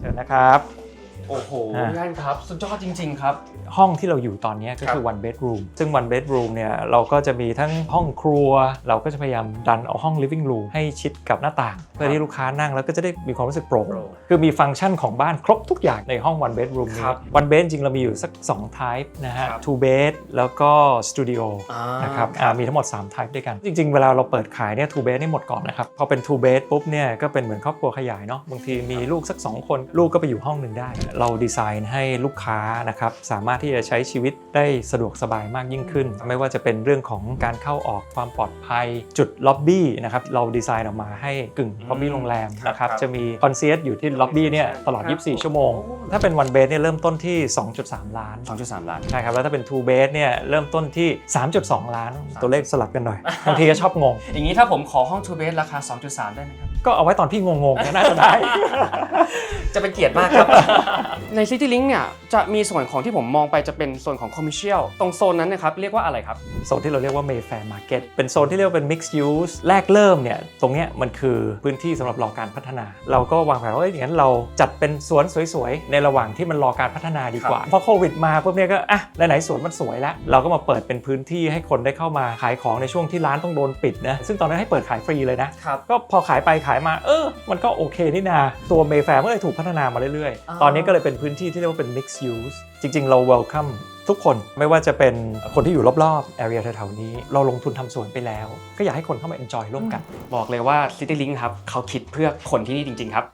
เชิญนะครับ โอ้โหอ่าพี่อันครับ สุดยอดจริง ๆ ครับ ห้องที่เราอยู่ตอนนี้ก็คือ one bedroom ซึ่ง one bedroom เนี่ยเราก็จะมีทั้งห้องครัว เราก็จะพยายามดันเอาห้อง living room ให้ชิดกับหน้าต่าง เพื่อที่ลูกค้านั่งแล้วก็จะได้มีความรู้สึกโปร่งโปร่งคือมีฟังก์ชันของบ้านครบทุกอย่างในห้อง one bedroom นี้ครับ one bed จริงๆเรามีอยู่สัก 2 type นะฮะครับ two bed แล้วก็ studio อ่านะครับอ่ามีทั้งหมด 3 type ด้วยกัน จริง ๆ เวลาเราเปิดขายเนี่ย two bed นี่หมดก่อนนะครับพอเป็น two bed ปุ๊บเนี่ยก็เป็นเหมือนครอบครัวขยายเนาะบางทีมีลูกสัก 2 คนลูกก็ไปอยู่ห้องหนึ่งได้เราดีไซน์ให้ลูกค้านะครับสามารถที่จะใช้ชีวิตได้สะดวกสบายมากยิ่งขึ้น ไม่ว่าจะเป็นเรื่องของการเข้าออกความปลอดภัย จุดล็อบบี้นะครับเราดีไซน์ออกมาให้กึ่งล็อบบี้โรงแรมนะครับครับจะมีคอนเซียสอยู่ที่ล็อบบี้เนี่ยตลอด 24 ชั่วโมง ถ้าเป็น one bed เนี่ยเริ่มต้นที่ 2.3 ล้าน 2.3 ล้านใช่ครับแล้วถ้าเป็น two bed เนี่ยเริ่มต้นที่ 3.2 ล้าน ตัวเลขสลับกันหน่อยบางทีก็ชอบงง อย่างนี้ถ้าผมขอห้อง two bed ราคา 2.3 ได้ไหมครับ ก็เอาไว้ตอนพี่งงๆก็น่าจะได้ จะเป็นเกียรติมากครับ ใน City Link เนี่ยจะมีส่วนของที่ผมมองไปจะเป็นส่วนของ Commercial ตรงโซนนั้นนะครับเรียกว่าอะไรครับ โซนที่เราเรียกว่า Mayfair Market เป็นโซนที่เรียกว่าเป็น Mixed Use แรกเริ่มเนี่ยตรงเนี้ยมันคือพื้นที่สำหรับรอการพัฒนา เราก็วางแผนว่าเอ้ยอย่างนั้นเราจัดเป็นสวนสวยๆ ในระหว่างที่มันรอการพัฒนาดีกว่าพอโควิดมาปุ๊บเนี่ยก็อะไหนๆสวนมันสวยแล้วเราก็มาเปิดเป็นพื้นที่ให้คนได้เข้ามาขายของในช่วงที่ร้านต้องโดนปิดนะซึ่งตอนนั้นให้เปิดขายฟรีเลยนะครับ ก็พอขายไปขายมาเออมันก็โอเคนี่นาตัวเมแฟร์ก็เลยถูกพัฒนามาเรื่อยอ่าๆตอนนี้ก็เลยเป็นพื้นที่ที่เรียกว่าเป็น mixed use จริง ๆ เรา welcome ทุกคนไม่ว่าจะเป็นคนที่อยู่รอบๆ area แถวๆนี้ เราลงทุนทำสวนไปแล้ว ก็อยากให้คนเข้ามา enjoy ร่วมกัน บอกเลยว่า City Link ครับเขาคิดเพื่อคนที่นี่จริง ๆ ครับ